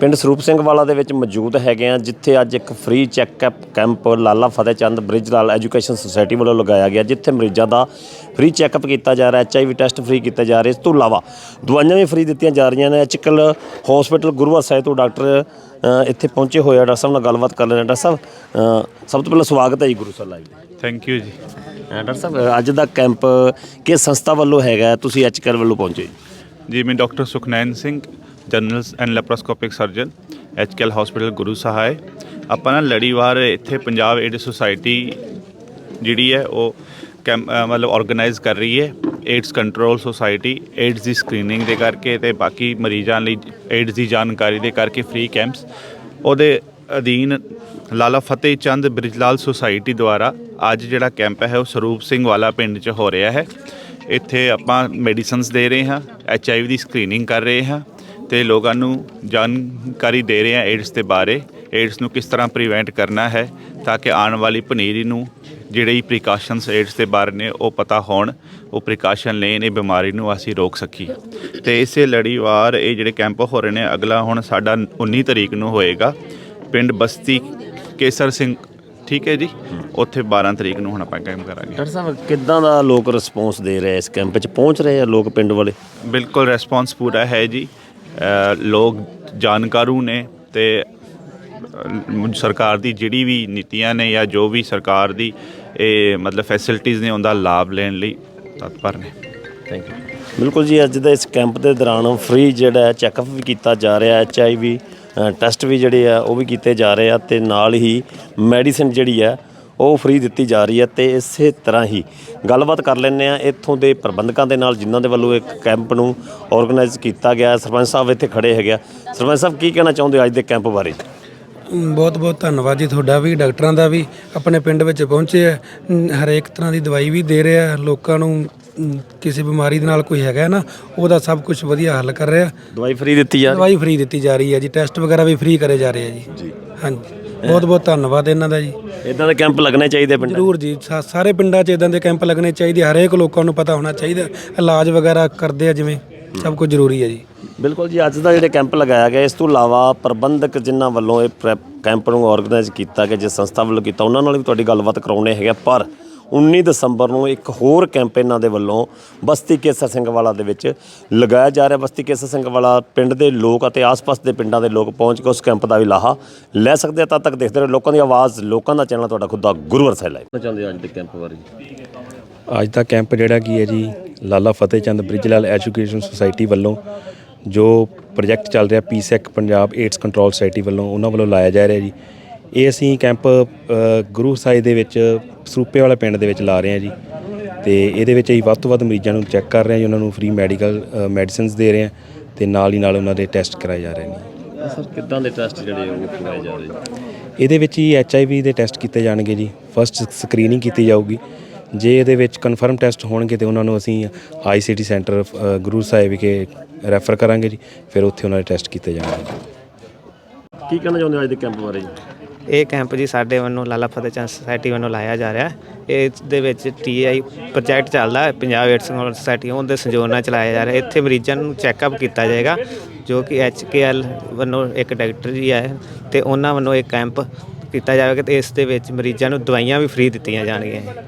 ਪਿੰਡ ਸਰੂਪ ਸਿੰਘ ਵਾਲਾ ਦੇ ਵਿੱਚ ਮੌਜੂਦ ਹੈਗੇ ਆ ਜਿੱਥੇ ਅੱਜ ਇੱਕ free checkup camp Lala Fatehchand Brijlal education society ਵੱਲੋਂ ਲਗਾਇਆ ਗਿਆ ਜਿੱਥੇ ਮਰੀਜ਼ਾਂ ਦਾ ਫ੍ਰੀ ਚੈੱਕਅਪ ਕੀਤਾ ਜਾ ਰਿਹਾ ਐਚਆਈਵੀ ਟੈਸਟ ਫ੍ਰੀ ਕੀਤੇ ਜਾ ਰਹੇ। ਇਸ ਤੋਂ ਇਲਾਵਾ ਦਵਾਈਆਂ ਵੀ ਫ੍ਰੀ ਦਿੱਤੀਆਂ ਜਾ ਰਹੀਆਂ ਨੇ। ਅੱਜਕੱਲ ਹਸਪੀਟਲ ਗੁਰੂਵਾਰ ਸਾਹਿਬ ਤੋਂ ਡਾਕਟਰ ਇੱਥੇ ਪਹੁੰਚੇ ਹੋਏ ਆ। ਡਾਕਟਰ ਸਾਹਿਬ ਨਾਲ ਗੱਲਬਾਤ ਕਰ ਲੈਣਾ ਡਾਕਟਰ ਸਾਹਿਬ ਸਭ ਤੋਂ ਪਹਿਲਾਂ ਸਵਾਗਤ ਹੈ ਜੀ Guru Sahib live thank you ਜੀ। ਡਾਕਟਰ ਸਾਹਿਬ ਅੱਜ ਦਾ ਕੈਂਪ ਕਿਸ ਸੰਸਥਾ ਵੱਲੋਂ ਹੈਗਾ? ਤੁਸੀਂ ਐਚਕਰ ਵੱਲੋਂ ਪਹੁੰਚੇ ਜੀ। ਜੀ ਮੈਂ doctor Sukhnain Singh general and laparoscopic surgeon HKL hospital Guru Sahai ਆਪਾਂ ਨਾ ਲੜੀਵਾਰ ਇੱਥੇ ਪੰਜਾਬ ਏਡ ਸੁਸਾਇਟੀ ਜਿਹੜੀ ਹੈ, ਉਹ ਕੈਂਪ ਮਤਲਬ ਆਰਗੇਨਾਈਜ਼ ਕਰ ਰਹੀ ਹੈ ਏਡਸ ਕੰਟਰੋਲ ਸੁਸਾਇਟੀ ਏਡਸ ਦੀ ਸਕਰੀਨਿੰਗ ਦੇ ਕਰਕੇ ਤੇ ਬਾਕੀ ਮਰੀਜ਼ਾਂ ਲਈ ਏਡਸ ਦੀ ਜਾਣਕਾਰੀ ਦੇ ਕਰਕੇ ਫ੍ਰੀ ਕੈਂਪਸ ਉਹਦੇ ਅਧੀਨ ਲਾਲਾ ਫਤਿਹ ਚੰਦ ਬ੍ਰਿਜਲਾਲ ਸੁਸਾਇਟੀ ਦੁਆਰਾ ਅੱਜ ਜਿਹੜਾ ਕੈਂਪ ਹੈ, ਉਹ ਸਰੂਪ ਸਿੰਘ ਵਾਲਾ ਪਿੰਡ 'ਚ ਹੋ ਰਿਹਾ ਹੈ। ਇੱਥੇ ਆਪਾਂ ਮੈਡੀਸਿਨਸ ਦੇ ਰਹੇ ਹਾਂ ਐਚਆਈਵੀ ਦੀ ਸਕਰੀਨਿੰਗ ਕਰ ਰਹੇ ਹਾਂ। ਤੇ ਲੋਕਾਂ ਨੂੰ ਜਾਣਕਾਰੀ ਦੇ ਰਹੇ ਹਾਂ ਏਡਸ ਦੇ ਬਾਰੇ। ਏਡਸ ਨੂੰ ਕਿਸ ਤਰ੍ਹਾਂ ਪ੍ਰੀਵੈਂਟ ਕਰਨਾ ਹੈ ਤਾਂ ਕਿ ਆਉਣ ਵਾਲੀ ਪਨੀਰੀ ਨੂੰ ਜਿਹੜੇ ਪ੍ਰੀਕਾਸ਼ਨਸ ਏਡਸ ਦੇ ਬਾਰੇ ਨੇ ਉਹ ਪਤਾ ਹੋਣ ਉਹ ਪ੍ਰੀਕਾਸ਼ਨ ਲੈਣ ਇਹ ਬਿਮਾਰੀ ਨੂੰ ਅਸੀਂ ਰੋਕ ਸਕੀਏ। ਤੇ ਇਸੇ ਲੜੀਵਾਰ ਇਹ ਜਿਹੜੇ ਕੈਂਪ ਹੋ ਰਹੇ ਨੇ ਅਗਲਾ ਹੁਣ ਸਾਡਾ 19 ਤਰੀਕ ਨੂੰ ਹੋਏਗਾ। ਪਿੰਡ ਬਸਤੀ ਕੇਸਰ ਸਿੰਘ ਠੀਕ ਹੈ ਜੀ? ਉੱਥੇ 12 ਤਰੀਕ ਨੂੰ ਹੁਣ ਆਪਾਂ ਕੈਂਪ ਕਰਾਂਗੇ। ਡਾਕਟਰ ਸਾਹਿਬ ਕਿੱਦਾਂ ਦਾ ਲੋਕ ਰਿਸਪੌਂਸ ਦੇ ਰਹੇ ਇਸ ਕੈਂਪ 'ਚ? ਪਹੁੰਚ ਰਹੇ ਆ ਲੋਕ ਪਿੰਡ ਵਾਲੇ? ਬਿਲਕੁਲ ਰਿਸਪੌਂਸ ਪੂਰਾ ਹੈ ਜੀ। ਲੋਕ ਜਾਣਕਾਰੂ ਨੇ ਤੇ ਸਰਕਾਰ ਦੀ ਜਿਹੜੀ ਵੀ ਨੀਤੀਆਂ ਨੇ ਜਾਂ ਜੋ ਵੀ ਸਰਕਾਰ ਦੀ ਇਹ ਮਤਲਬ ਫੈਸਿਲਿਟੀਆਂ ਨੇ, ਉਹਦਾ ਲਾਭ ਲੈਣ ਲਈ ਤਤਪਰ ਨੇ। ਥੈਂਕ ਯੂ ਬਿਲਕੁਲ ਜੀ, ਅੱਜ ਦੇ ਇਸ ਕੈਂਪ ਦੇ ਦੌਰਾਨ ਫ੍ਰੀ ਜਿਹੜਾ ਹੈ ਚੈੱਕਅਪ ਵੀ ਕੀਤਾ ਜਾ ਰਿਹਾ ਐਚ ਆਈ ਵੀ ਟੈਸਟ ਵੀ ਜਿਹੜੇ ਆ, ਉਹ ਵੀ ਕੀਤੇ ਜਾ ਰਹੇ ਆ ਤੇ ਨਾਲ ਹੀ ਮੈਡੀਸਿਨ ਜਿਹੜੀ ਆ ਉਹ ਫ੍ਰੀ ਦਿੱਤੀ ਜਾ ਰਹੀ ਹੈ ਤੇ ਇਸੇ ਤਰ੍ਹਾਂ ਹੀ ਗੱਲਬਾਤ ਕਰ ਲੈਂਦੇ ਆ ਇੱਥੋਂ ਦੇ ਪ੍ਰਬੰਧਕਾਂ ਦੇ ਨਾਲ ਜਿਨ੍ਹਾਂ ਦੇ ਵੱਲੋਂ ਇੱਕ ਕੈਂਪ ਨੂੰ ਆਰਗੇਨਾਈਜ਼ ਕੀਤਾ ਗਿਆ। ਸਰਪੰਚ ਸਾਹਿਬ ਇੱਥੇ ਖੜੇ ਹੈਗੇ ਆ। ਸਰਪੰਚ ਸਾਹਿਬ ਕੀ ਕਹਿਣਾ ਚਾਹੁੰਦੇ ਹੋ ਅੱਜ ਦੇ ਕੈਂਪ ਬਾਰੇ? ਬਹੁਤ ਬਹੁਤ ਧੰਨਵਾਦ ਜੀ ਤੁਹਾਡਾ ਵੀ ਡਾਕਟਰਾਂ ਦਾ ਵੀ। ਆਪਣੇ ਪਿੰਡ ਵਿੱਚ ਪਹੁੰਚੇ ਆ। ਹਰੇਕ ਤਰ੍ਹਾਂ ਦੀ ਦਵਾਈ ਵੀ ਦੇ ਰਹੇ ਲੋਕਾਂ ਨੂੰ ਕਿਸੇ ਬਿਮਾਰੀ ਦੇ ਨਾਲ ਕੋਈ ਹੈਗਾ ਨਾ ਉਹਦਾ ਸਭ ਕੁਝ ਵਧੀਆ ਹੱਲ ਕਰ ਰਿਹਾ। ਦਵਾਈ ਫ੍ਰੀ ਦਿੱਤੀ ਜਾ ਰਹੀ? ਦਵਾਈ ਫ੍ਰੀ ਦਿੱਤੀ ਜਾ ਰਹੀ ਹੈ ਜੀ। ਟੈਸਟ ਵਗੈਰਾ ਵੀ ਫ੍ਰੀ ਕਰੇ ਜਾ ਰਹੇ ਆ ਜੀ। ਜੀ। ਹਾਂਜੀ। ਬਹੁਤ ਬਹੁਤ ਧੰਨਵਾਦ ਇਹਨਾਂ ਦਾ ਜੀ। ਇਦਾਂ ਦੇ ਕੈਂਪ ਲੱਗਣੇ ਚਾਹੀਦੇ ਪਿੰਡ ਜ਼ਰੂਰ ਜੀ ਸਾ- ਸਾਰੇ ਪਿੰਡਾਂ 'ਚ ਇਦਾਂ ਦੇ ਕੈਂਪ ਲੱਗਣੇ ਚਾਹੀਦੇ ਹਰੇਕ ਲੋਕਾਂ ਨੂੰ ਪਤਾ ਹੋਣਾ ਚਾਹੀਦਾ ਇਲਾਜ ਵਗੈਰਾ ਕਰਦੇ ਆ ਜਿਵੇਂ ਸਭ ਕੁਝ ਜ਼ਰੂਰੀ ਹੈ ਜੀ। ਬਿਲਕੁਲ ਜੀ ਅੱਜ ਦਾ ਜਿਹੜੇ ਕੈਂਪ ਲਗਾਇਆ ਗਿਆ ਇਸ ਤੋਂ ਇਲਾਵਾ ਪ੍ਰਬੰਧਕ ਜਿਨ੍ਹਾਂ ਵੱਲੋਂ ਇਹ ਪ੍ਰੈ- ਕੈਂਪ ਨੂੰ ਆਰਗੇਨਾਈਜ਼ ਕੀਤਾ ਗਿਆ ਜਿਸ ਸੰਸਥਾ ਵੱਲੋਂ ਕੀਤਾ ਉਹਨਾਂ ਨਾਲ ਵੀ ਤੁਹਾਡੀ ਗੱਲਬਾਤ ਕਰਾਉਣੇ ਹੈਗੇ ਪਰ 19 ਦਸੰਬਰ ਨੂੰ ਇੱਕ ਹੋਰ ਕੈਂਪ ਇਹਨਾਂ ਦੇ ਵੱਲੋਂ ਬਸਤੀ ਕੇਸਰ ਸਿੰਘ ਵਾਲਾ ਦੇ ਵਿੱਚ ਲਗਾਇਆ ਜਾ ਰਿਹਾ। ਬਸਤੀ ਕੇਸਰ ਸਿੰਘ ਵਾਲਾ ਪਿੰਡ ਦੇ ਲੋਕ ਅਤੇ ਆਸ-ਪਾਸ ਦੇ ਪਿੰਡਾਂ ਦੇ ਲੋਕ ਪਹੁੰਚ ਕੇ ਉਸ ਕੈਂਪ ਦਾ ਵੀ ਲਾਹਾ ਲੈ ਸਕਦੇ ਆ। ਤਦ ਤੱਕ ਦੇਖਦੇ ਰਹੋ ਲੋਕਾਂ ਦੀ ਆਵਾਜ਼ ਲੋਕਾਂ ਦਾ ਚੈਨਲ ਤੁਹਾਡਾ ਖੁਦ ਦਾ ਗੁਰੂਵਰ ਸਾਹਿਬ ਲਾਈਵ। ਚਾਹੁੰਦੇ ਅੱਜ ਦੇ ਕੈਂਪ ਬਾਰੇ? ਅੱਜ ਦਾ ਕੈਂਪ ਜਿਹੜਾ ਕੀ ਹੈ ਜੀ ਲਾਲਾ ਫਤਿਹ ਚੰਦ ਬ੍ਰਿਜਲਾਲ ਐਜੂਕੇਸ਼ਨ ਸੁਸਾਇਟੀ ਵੱਲੋਂ ਜੋ ਪ੍ਰੋਜੈਕਟ ਚੱਲ ਰਿਹਾ PSACS Punjab AIDS control society ਵੱਲੋਂ ਉਹਨਾਂ ਵੱਲੋਂ ਲਾਇਆ ਜਾ ਰਿਹਾ ਜੀ। ਇਹ ਅਸੀਂ ਕੈਂਪ ਗੁਰੂ ਸਾਹਿਬ ਦੇ ਵਿੱਚ ਸਰੂਪੇ ਵਾਲਾ ਪਿੰਡ ਦੇ ਵਿੱਚ ਲਾ ਰਹੇ ਹਾਂ ਜੀ। ਤੇ ਇਹਦੇ ਵਿੱਚ ਅਸੀਂ ਵੱਧ ਤੋਂ ਵੱਧ ਮਰੀਜ਼ਾਂ ਨੂੰ ਚੈੱਕ ਕਰ ਰਹੇ ਹਾਂ ਜੀ ਉਹਨਾਂ ਨੂੰ ਫ੍ਰੀ ਮੈਡੀਕਲ ਮੈਡੀਸਿਨਸ ਦੇ ਰਹੇ ਹਾਂ ਤੇ ਨਾਲ ਹੀ ਨਾਲ ਉਹਨਾਂ ਦੇ ਟੈਸਟ ਕਰਾਏ ਜਾ ਰਹੇ ਨੇ। ਸਰ ਕਿੱਦਾਂ ਦੇ ਟੈਸਟ ਜਿਹੜੇ ਉਹ ਕਰਵਾਏ ਜਾ ਰਹੇ ਇਹਦੇ ਵਿੱਚ ਹੀ ਐਚਆਈਵੀ ਦੇ ਟੈਸਟ ਕੀਤੇ ਜਾਣਗੇ ਜੀ। ਫਸਟ ਸਕਰੀਨਿੰਗ ਕੀਤੀ ਜਾਊਗੀ। ਜੇ ਇਹਦੇ ਵਿੱਚ ਕਨਫਰਮ ਟੈਸਟ ਹੋਣਗੇ ਤੇ ਉਹਨਾਂ ਨੂੰ ਅਸੀਂ ਆਈਸੀਟੀ ਸੈਂਟਰ ਅ, ਗੁਰੂ ਸਾਹਿਬ ਵਿਖੇ ਰੈਫਰ ਕਰਾਂਗੇ ਜੀ। ਫਿਰ ਉੱਥੇ ਉਹਨਾਂ ਦੇ ਟੈਸਟ ਕੀਤੇ ਜਾਣਗੇ। ਕੀ ਕਹਿਣਾ ਚਾਹੁੰਦੇ ਹੋ ਅੱਜ ਦੇ ਕੈਂਪ ਬਾਰੇ ਜੀ? ਇਹ ਕੈਂਪ ਜੀ ਸਾਡੇ ਵੱਲੋਂ ਲਾਲਾ ਫਤਿਹ ਚੰਦ ਸੁਸਾਇਟੀ ਵੱਲੋਂ ਲਾਇਆ ਜਾ ਰਿਹਾ। ਹੈ ਇਸ ਦੇ ਵਿੱਚ ਟੀਆਈ ਪ੍ਰੋਜੈਕਟ ਚੱਲਦਾ ਹੈ, ਪੰਜਾਬ ਏਡਸ ਕੰਟਰੋਲ ਸੁਸਾਇਟੀ ਉਹਦੇ ਸੰਯੋਗ ਨਾਲ ਚਲਾਇਆ ਜਾ ਰਿਹਾ। ਇੱਥੇ ਮਰੀਜ਼ਾਂ ਨੂੰ ਚੈੱਕਅਪ ਕੀਤਾ ਜਾਏਗਾ, ਜੋ ਕਿ ਐਚਕੇਐਲ ਵੱਲੋਂ ਇੱਕ ਡਾਕਟਰ ਜੀ ਹੈ ਤੇ ਉਹਨਾਂ ਵੱਲੋਂ ਇੱਕ ਕੈਂਪ ਕੀਤਾ ਜਾਵੇਗਾ ਤੇ ਇਸ ਦੇ ਵਿੱਚ ਮਰੀਜ਼ਾਂ ਨੂੰ ਦਵਾਈਆਂ ਵੀ ਫ੍ਰੀ ਦਿੱਤੀਆਂ ਜਾਣਗੀਆਂ।